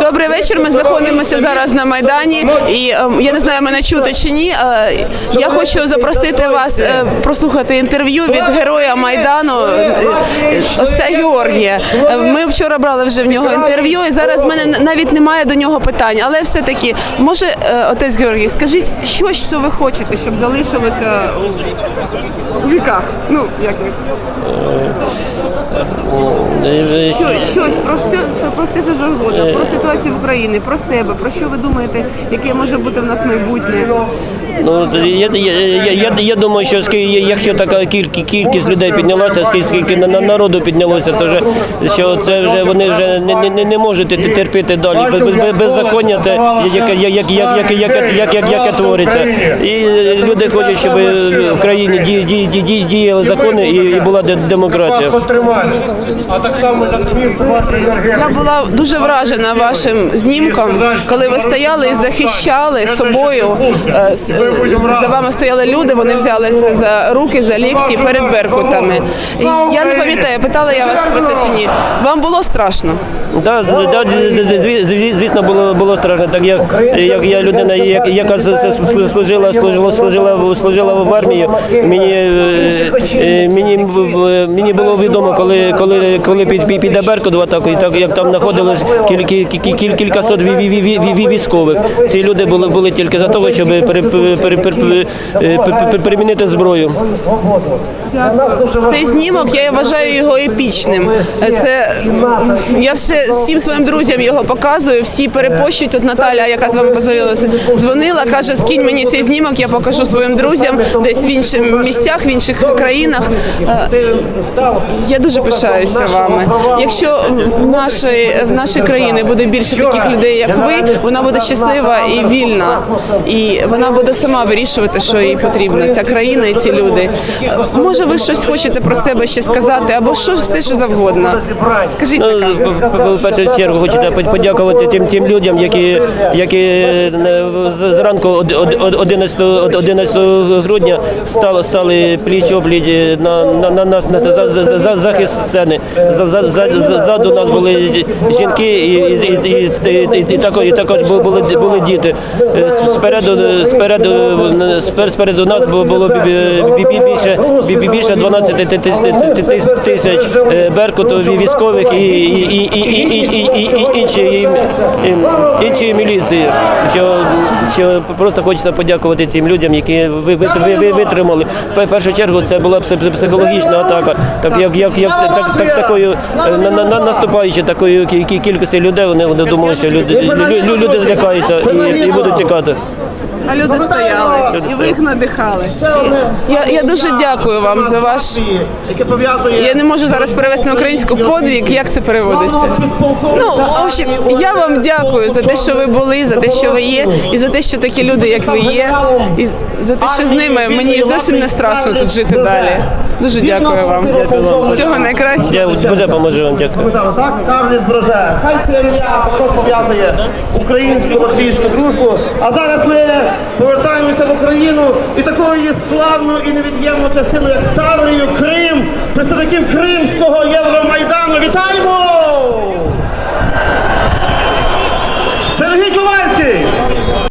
Добрий вечір. Ми знаходимося зараз на майдані, і ем, я не знаю, мене чути чи ні. е, Я хочу запросити вас е, прослухати інтерв'ю від героя майдану е, Осе Георгія. Е, Ми вчора брали вже в нього інтерв'ю, і зараз в мене навіть немає до нього питань. Але все таки, може, е, отець Георгій, скажіть, що що ви хочете, щоб залишилося у- віках? Ну як ви? Щось про все, все про все що завгодно, про ситуацію в Україні, про себе, про що ви думаєте, яке може бути в нас майбутнє? Ну я, я, я, я, я думаю, що скільки- якщо така кількість, кількість людей піднялася, скільки, скільки на- на- народу піднялося, то вже що це вже вони вже не, не, не, не можуть те- терпіти далі. Без, без, беззаконня, те, яке, як, як, як, як, як, як, як, яке твориться. І люди хочуть, щоб в країні ді, ді, ді, ді, діяли закони і, і була де- демократія. А так само, як це ваша енергетика. Я була дуже вражена вашим знімком, коли ви стояли і захищали собою. е, с- За вами стояли люди, вони взялися за руки, за лікті перед беркутами. Я не пам'ятаю, питала я вас про це чи ні. Вам було страшно? Да, да, зві- зві- звісно, було було страшно. Так як, як я людина, як- яка служила, служила, служила, в- служила в армії, мені е, е, мені мені було відомо, коли коли коли під під- піде Беркут в атаку, і так як там знаходилось кілька кіль, кількасот ві- ві- ві- ві- ві- військових. Ці люди були були тільки за того, щоб пере, е, зброю. Цей знімок я вважаю його епічним. Це я все всім своїм друзям його показую. Всі перепощують. Тут Наталя, яка з вами позвонилася, дзвонила, каже: скинь мені цей знімок, я покажу своїм друзям десь в інших місцях, в інших країнах. Е, Я дуже пишаюся вами. Якщо в нашій в нашій країні буде більше таких людей, як ви, вона буде щаслива і вільна, і вона буде сама вирішувати, що їй потрібно. Ця країна і ці люди. Може, ви щось хочете про себе ще сказати, або що все, що завгодно. Скажіть, Ну, в- першу чергу под- подякувати тим тим людям, які, які е, зранку од- од- од- 11, 11 грудня стали, стали пліч опліч на, на, на нас на за, за, за захист сцени. За, за, за, за- ззаду нас були жінки і, і, і, і, і, і, також, були, були діти. Е, Спереду, спереду, спер- спереду нас було більше більше 12 тисяч беркутові військових і інші міліції. Що просто хочеться подякувати тим людям, які ви витримали. В першу чергу це була психологічна атака. Так як як так так такою на наступаючи такої кількості людей, вони думали, що люди люди злякаються і будуть тікати. А люди стояли, і ви їх надихали. Я, я дуже дякую вам за ваш. яке пов'язує Я не можу зараз перевести на українську подвиг. Як це переводиться? Ну, в общем, я вам дякую за те, що ви були, за те, що ви є, і за те, що такі люди, як ви є, і за те, що з ними мені зовсім не страшно тут жити далі. Дуже дякую вам. Всього найкращого. Я Боже поможе вам, дякую. так, кавлі збероже. Хай це ім'я також пов'язує українську латвійську дружбу. А зараз ми повертаємося в Україну і такою є славну і невід'ємну частину, як Таврію, Крим, представників Кримського Євромайдану.